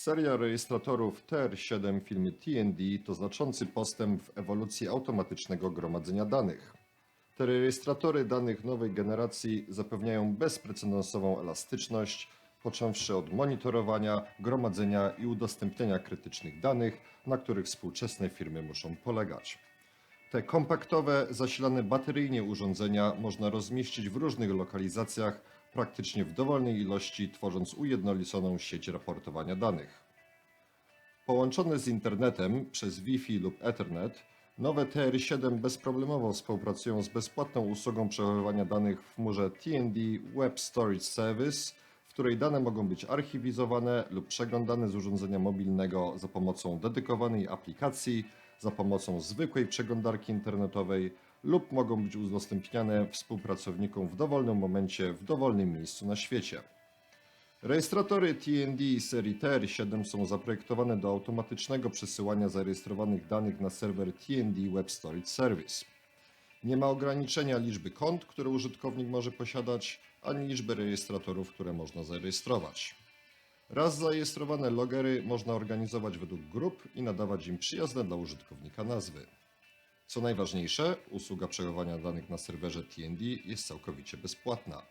Seria rejestratorów TR7 firmy TND to znaczący postęp w ewolucji automatycznego gromadzenia danych. Te rejestratory danych nowej generacji zapewniają bezprecedensową elastyczność, począwszy od monitorowania, gromadzenia i udostępniania krytycznych danych, na których współczesne firmy muszą polegać. Te kompaktowe, zasilane bateryjnie urządzenia można rozmieścić w różnych lokalizacjach, praktycznie w dowolnej ilości, tworząc ujednoliconą sieć raportowania danych. Połączone z internetem przez Wi-Fi lub Ethernet, nowe TR7 bezproblemowo współpracują z bezpłatną usługą przechowywania danych w chmurze TND Web Storage Service, w której dane mogą być archiwizowane lub przeglądane z urządzenia mobilnego za pomocą dedykowanej aplikacji, za pomocą zwykłej przeglądarki internetowej lub mogą być udostępniane współpracownikom w dowolnym momencie w dowolnym miejscu na świecie. Rejestratory TND serii TR7 są zaprojektowane do automatycznego przesyłania zarejestrowanych danych na serwer TND Web Storage Service. Nie ma ograniczenia liczby kont, które użytkownik może posiadać, ani liczby rejestratorów, które można zarejestrować. Raz zarejestrowane logery można organizować według grup i nadawać im przyjazne dla użytkownika nazwy. Co najważniejsze, usługa przechowywania danych na serwerze TND jest całkowicie bezpłatna.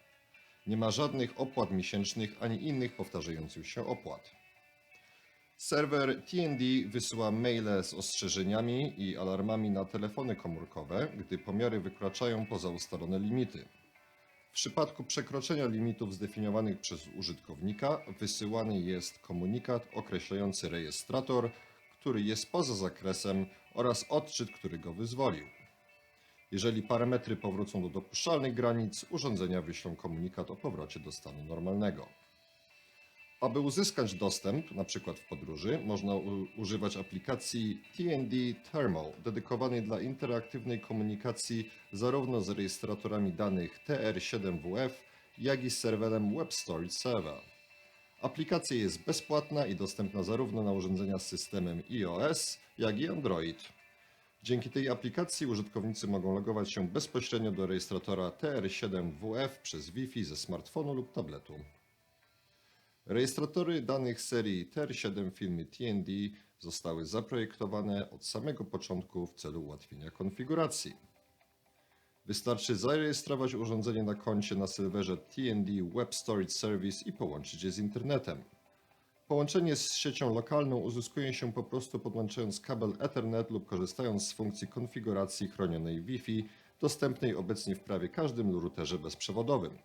Nie ma żadnych opłat miesięcznych ani innych powtarzających się opłat. Serwer TND wysyła maile z ostrzeżeniami i alarmami na telefony komórkowe, gdy pomiary wykraczają poza ustalone limity. W przypadku przekroczenia limitów zdefiniowanych przez użytkownika, wysyłany jest komunikat określający rejestrator, który jest poza zakresem oraz odczyt, który go wyzwolił. Jeżeli parametry powrócą do dopuszczalnych granic, urządzenia wyślą komunikat o powrocie do stanu normalnego. Aby uzyskać dostęp, np. w podróży, można używać aplikacji TND Thermal, dedykowanej dla interaktywnej komunikacji zarówno z rejestratorami danych TR7WF, jak i z serwerem Web Storage Server. Aplikacja jest bezpłatna i dostępna zarówno na urządzenia z systemem iOS, jak i Android. Dzięki tej aplikacji użytkownicy mogą logować się bezpośrednio do rejestratora TR7WF przez Wi-Fi ze smartfonu lub tabletu. Rejestratory danych serii TR7 firmy TND zostały zaprojektowane od samego początku w celu ułatwienia konfiguracji. Wystarczy zarejestrować urządzenie na koncie na serwerze TND Web Storage Service i połączyć je z internetem. Połączenie z siecią lokalną uzyskuje się po prostu podłączając kabel Ethernet lub korzystając z funkcji konfiguracji chronionej Wi-Fi, dostępnej obecnie w prawie każdym routerze bezprzewodowym.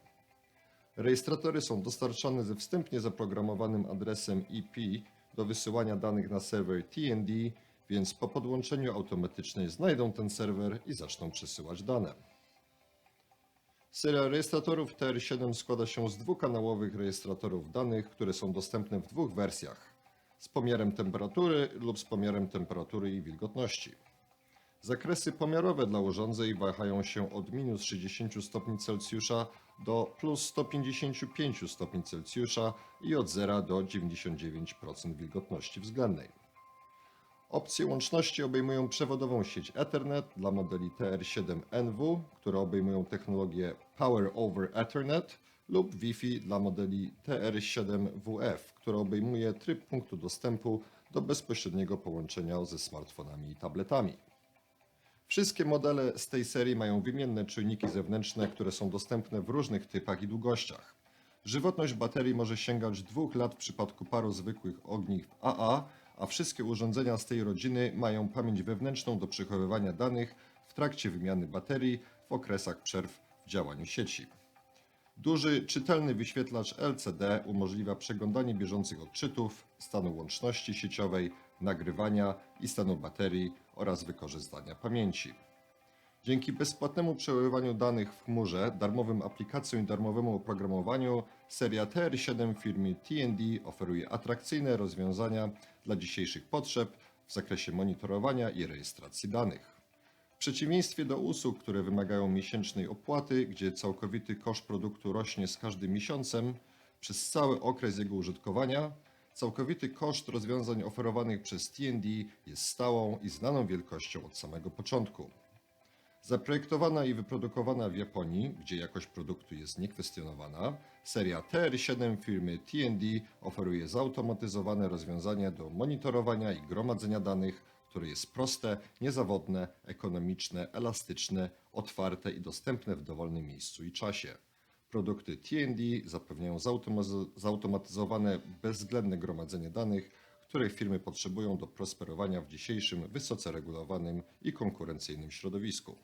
Rejestratory są dostarczane ze wstępnie zaprogramowanym adresem IP do wysyłania danych na serwer TND, więc po podłączeniu automatycznie znajdą ten serwer i zaczną przesyłać dane. Seria rejestratorów TR7 składa się z dwukanałowych rejestratorów danych, które są dostępne w dwóch wersjach: z pomiarem temperatury lub z pomiarem temperatury i wilgotności. Zakresy pomiarowe dla urządzeń wahają się od minus 60 stopni Celsjusza do plus 155 stopni Celsjusza i od 0 do 99% wilgotności względnej. Opcje łączności obejmują przewodową sieć Ethernet dla modeli TR7NW, które obejmują technologię Power over Ethernet lub Wi-Fi dla modeli TR7WF, które obejmuje tryb punktu dostępu do bezpośredniego połączenia ze smartfonami i tabletami. Wszystkie modele z tej serii mają wymienne czujniki zewnętrzne, które są dostępne w różnych typach i długościach. Żywotność baterii może sięgać dwóch lat w przypadku paru zwykłych ogniw AA, a wszystkie urządzenia z tej rodziny mają pamięć wewnętrzną do przechowywania danych w trakcie wymiany baterii w okresach przerw w działaniu sieci. Duży, czytelny wyświetlacz LCD umożliwia przeglądanie bieżących odczytów, stanu łączności sieciowej, nagrywania i stanu baterii oraz wykorzystania pamięci. Dzięki bezpłatnemu przechowywaniu danych w chmurze, darmowym aplikacjom i darmowemu oprogramowaniu, seria TR7 firmy TND oferuje atrakcyjne rozwiązania dla dzisiejszych potrzeb w zakresie monitorowania i rejestracji danych. W przeciwieństwie do usług, które wymagają miesięcznej opłaty, gdzie całkowity koszt produktu rośnie z każdym miesiącem przez cały okres jego użytkowania, całkowity koszt rozwiązań oferowanych przez TND jest stałą i znaną wielkością od samego początku. Zaprojektowana i wyprodukowana w Japonii, gdzie jakość produktu jest niekwestionowana, seria TR7 firmy TND oferuje zautomatyzowane rozwiązania do monitorowania i gromadzenia danych, które jest proste, niezawodne, ekonomiczne, elastyczne, otwarte i dostępne w dowolnym miejscu i czasie. Produkty TND zapewniają zautomatyzowane, bezwzględne gromadzenie danych, których firmy potrzebują do prosperowania w dzisiejszym wysoce regulowanym i konkurencyjnym środowisku.